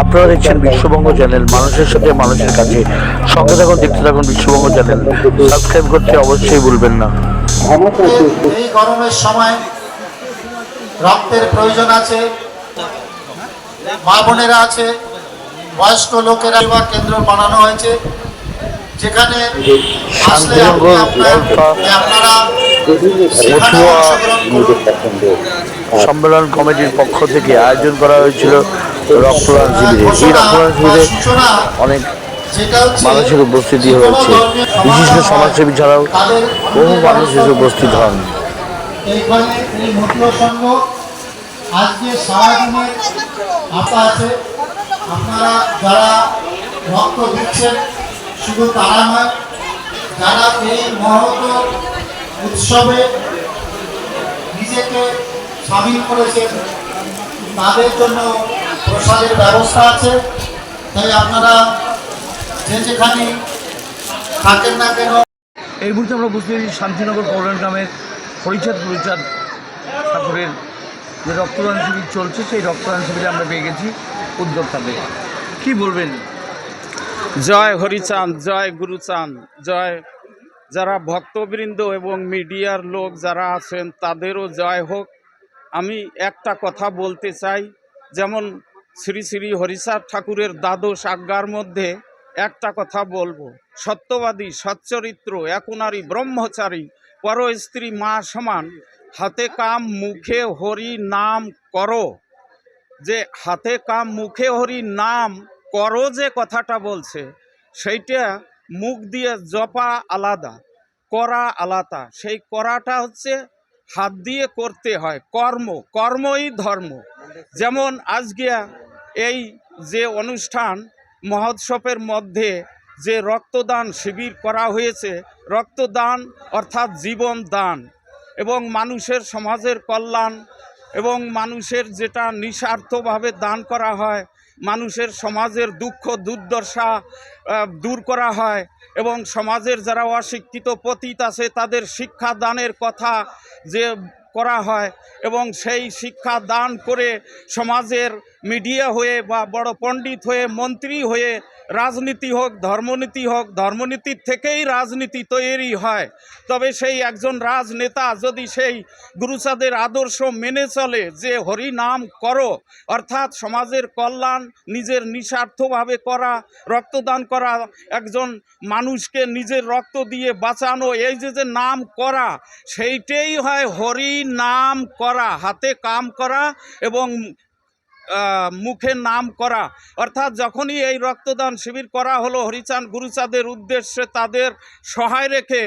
আপনারা দেখছেন বিশ্ববঙ্গ চ্যানেল। মানুষের সাথে মানুষের কাছে। সঙ্গে থাকুন দেখতে থাকুন বিশ্ববঙ্গ চ্যানেল। সাবস্ক্রাইব করতে অবশ্যই ভুলবেন না। এই গরমের সময় রক্তের প্রয়োজন আছে মা বোনেরা আছে বয়স্ক লোকেরা সেবা কেন্দ্র বানানো হয়েছে যেখানে আসলে আপনারা সম্মেলন কমিটির পক্ষ থেকে আয়োজন করা হয়েছিল। রক্তদান শিবিরে এই রক্তদান শিবিরে অনেক মানুষের উপস্থিতি হয়েছে। বিশিষ্ট সমাজসেবী ছাড়াও বহু মানুষ এসে উপস্থিত হন। আজকে সারাদিনের আশা আছে। আপনারা যারা রক্ত দিচ্ছেন শুধু তারা নয় যারা এই মহৎ উৎসবে নিজেকে সামিল করেছেন তাদের জন্য প্রসাদের ব্যবস্থা আছে। তাই আপনারা যে যেখানে থাকেন না কেন এই মুহূর্তে আমরা বুঝতে পারছি শান্তিনগর কল্যাণ গ্রামের হরিচাঁদ গুরুচাঁদ ঠাকুরের যে রক্তদান শিবির চলছে সেই রক্তদান শিবিরে আমরা পেয়ে গেছি উদ্যোক্তাদের। কি বলবেন? জয় হরিচাঁদ জয় গুরুচাঁদ জয় যারা ভক্তবৃন্দ এবং মিডিয়ার লোক যারা আছেন তাদেরও জয় হোক। আমি একটা কথা বলতে চাই যেমন শ্রী শ্রী হরিচাঁদ ঠাকুরের দ্বাদশ আজ্ঞার মধ্যে একটা কথা বলব। সত্যবাদী, সচ্চরিত্র, একুনারী, ব্রহ্মচারী পর স্ত্রী মা সমান, হাতে কাম, মুখে হরি নাম করো। যে হাতে কাম, মুখে হরি নাম করো যে কথাটা বলছে, সেইটা মুখ দিয়ে জপা আলাদা, করা আলাদা। সেই করাটা হচ্ছে হাত দিয়ে করতে হয়, কর্ম, কর্মই ধর্ম। যেমন আজকে এই যে অনুষ্ঠান মহোৎসবের মধ্যে যে রক্তদান শিবির করা হয়েছে, রক্তদান অর্থাৎ জীবন দান এবং মানুষের সমাজের কল্যাণ এবং মানুষের যেটা নিঃস্বার্থভাবে দান করা হয়, মানুষের সমাজের দুঃখ, দুর্দশা দূর করা হয় এবং সমাজের যারা অশিক্ষিত পতীত আছে তাদের শিক্ষা দানের কথা যে করা হয় এবং সেই শিক্ষা দান করে সমাজের মিডিয়া হয়ে বা বড় পণ্ডিত হয়ে, মন্ত্রী হয়ে, রাজনীতি হোক, ধর্মনীতি হোক ধর্মনীতির থেকেই রাজনীতি তৈরি হয়। তবে সেই একজন রাজনেতা যদি সেই গুরুচাঁদের আদর্শ মেনে চলে যে হরি নাম করো, অর্থাৎ সমাজের কল্যাণ, নিজের নিঃস্বার্থভাবে করা, রক্তদান করা, একজন মানুষকে নিজের রক্ত দিয়ে বাঁচানো, এই যে যে নাম করা, সেইটাই হয় হরি নাম করা, হাতে কাম করা এবং মুখে নাম করা। অর্থাৎ যখনই এই রক্তদান শিবির করা হলো, হরিচাঁদ গুরুচাঁদের উদ্দেশ্যে তাদের সহায় রেখে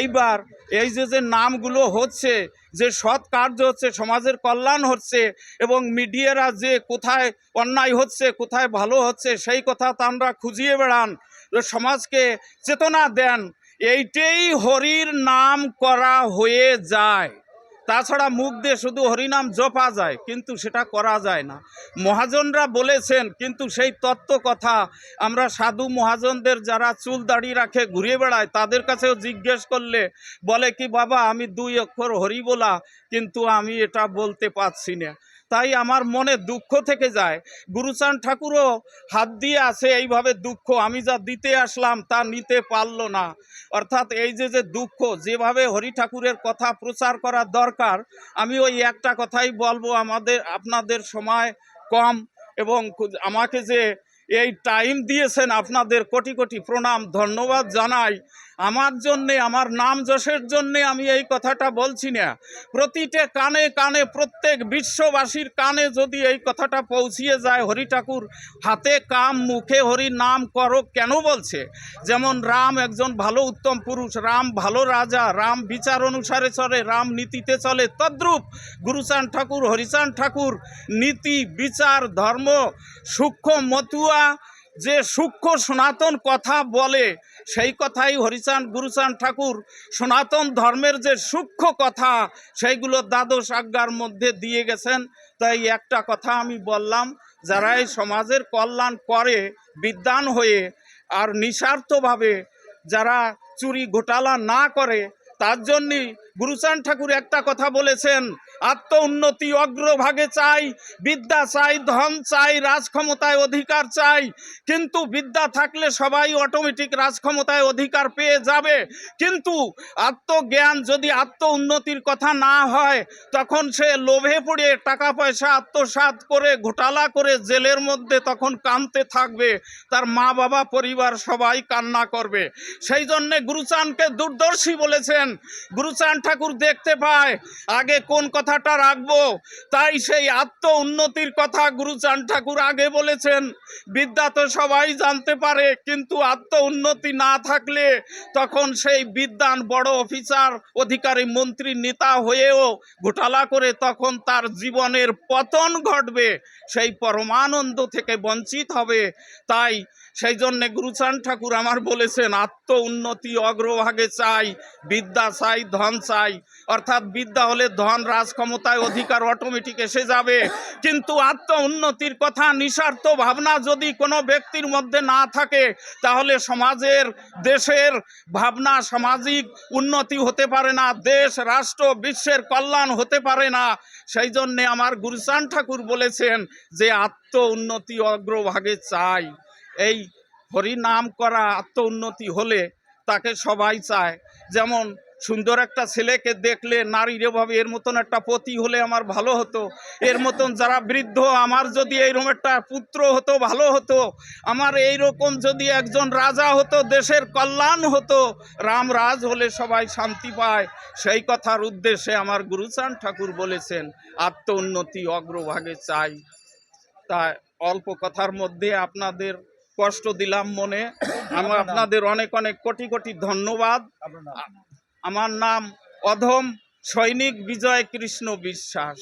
এইবার এই যে যে নামগুলো হচ্ছে, যে সৎ কার্য হচ্ছে, সমাজের কল্যাণ হচ্ছে এবং মিডিয়ারা যে কোথায় অন্যায় হচ্ছে, কোথায় ভালো হচ্ছে, সেই কথা তা আমরা খুঁজিয়ে বেড়ান, সমাজকে চেতনা দেন, এইটাই হরির নাম করা হয়ে যায়। তাছাড়া মুখ দিয়ে শুধু হরিনাম জপা যায়, কিন্তু সেটা করা যায় না। মহাজনরা বলেছেন, কিন্তু সেই তত্ত্ব কথা আমরা সাধু মহাজনদের যারা চুল দাড়ি রাখে ঘুরে বেড়ায়, তাদের কাছেও জিজ্ঞেস করলে বলে কি, বাবা, আমি দুই অক্ষর হরি বলা, কিন্তু আমি এটা বলতে পারছি না। তাই আমার মনে দুঃখ থেকে যায়। গুরুচান ঠাকুরও হাত দিয়ে আছে এইভাবে দুঃখ, আমি যা দিতে আসলাম, তা নিতে পারল না। অর্থাৎ এই যে যে দুঃখ, যেভাবে হরি ঠাকুরের কথা প্রচার করা দরকার আমি ওই একটা কথাই বলব, আমাদের, আপনাদের সময় কম এবং আমাকে যে এই টাইম দিয়েছেন আপনাদের কোটি কোটি প্রণাম, ধন্যবাদ জানাই। আমার জন্যে, আমার নাম যশের জন্যে আমি এই কথাটা বলছি না। প্রতিটা কানে কানে, প্রত্যেক বিশ্ববাসীর কানে যদি এই কথাটা পৌঁছিয়ে যায়, হরি ঠাকুর, হাতে কাম, মুখে হরি, নাম করো কেন বলছে? যেমন রাম একজন ভালো উত্তম পুরুষ, রাম ভালো রাজা, রাম বিচার অনুসারে চলে, রাম নীতিতে চলে, তদ্রূপ গুরুচান ঠাকুর হরিচাঁদ ঠাকুর, নীতি, বিচার, ধর্ম, সূক্ষ্ম মতুয়া যে সূক্ষ্ম সনাতন কথা বলে, সেই কথাই হরিচাঁদ, গুরুচাঁদ ঠাকুর। সনাতন ধর্মের যে সূক্ষ্ম কথা, সেইগুলো দ্বাদশ আজ্ঞার মধ্যে দিয়ে গেছেন। তাই একটা কথা আমি বললাম, যারা এই সমাজের কল্যাণ করে বিদ্যান হয়ে, আর নিঃস্বার্থভাবে যারা চুরি ঘোটালা না করে, তার জন্যই গুরুচান ঠাকুর একটা কথা বলেছেন, আত্ম উন্নতি অগ্রভাগে চাই, বিদ্যা চাই, ধন চাই, রাজক্ষমতায় অধিকার চাই। কিন্তু বিদ্যা থাকলে সবাই অটোমেটিক রাজক্ষমতায় অধিকার পেয়ে যাবে। কিন্তু আত্মজ্ঞান যদি আত্ম উন্নতির কথা না হয়, তখন সে লোভে পড়ে টাকা পয়সা আত্মসাৎ করে, ঘোটালা করে জেলের মধ্যে তখন কানতে থাকবে। তার মা বাবা পরিবার সবাই কান্না করবে। সেই জন্যে গুরুচানকে দূরদর্শী বলেছেন। গুরুচান ঠাকুর দেখতে পায়, আগে কোন কথাটা রাখব? তাই সেই আত্ম উন্নতির কথা গুরুচান ঠাকুর আগে বলেছেন। বিদ্যা তো সবাই জানতে পারে, কিন্তু আত্ম উন্নতি না থাকলে তখন সেই বিদ্যান বড় অফিসার, অধিকারী মন্ত্রী, নেতা হয়েও ঘোটালা করে তখন তার জীবনের পতন ঘটবে। সেই পরমানন্দ থেকে বঞ্চিত হবে। তাই সেই জন্যে গুরুচান ঠাকুর আমার বলেছেন, আত্ম উন্নতি অগ্রভাগে চাই, বিদ্যা চাই, ধন চাই। অর্থাৎ বিদ্যা হলে ধন রাজক্ষমতায় অধিকার অটোমেটিক এসে যাবে। কিন্তু আত্ম উন্নতির কথা, নিঃস্বার্থ ভাবনা যদি কোনো ব্যক্তির মধ্যে না থাকে, তাহলে সমাজের, দেশের ভাবনা সামাজিক উন্নতি হতে পারে না, দেশ, রাষ্ট্র, বিশ্বের কল্যাণ হতে পারে না। সেই জন্যে আমার গুরুচান ঠাকুর বলেছেন যে, আত্ম উন্নতি অগ্রভাগে চাই। এই হরি নাম করা আত্ম উন্নতি হলে তাকে সবাই চায়। যেমন সুন্দর একটা ছেলেকে দেখলে নারীর এভাবে এর মতন একটা পতি হলে আমার ভালো হতো। এর মতন যারা বৃদ্ধ, আমার যদি এইরকম একটা পুত্র হতো, ভালো হতো। আমার এই রকম যদি একজন রাজা হতো, দেশের কল্যাণ হতো রামরাজ হলে সবাই শান্তি পায়। সেই কথার উদ্দেশ্যে আমার গুরুচান ঠাকুর বলেছেন আত্ম উন্নতি অগ্রভাগে চাই। তাই অল্প কথার মধ্যে আপনাদের কষ্ট দিলাম মনে। আমি আপনাদের অনেক অনেক কোটি কোটি ধন্যবাদ। আমার নাম অধম সৈনিক বিজয় কৃষ্ণ বিশ্বাস।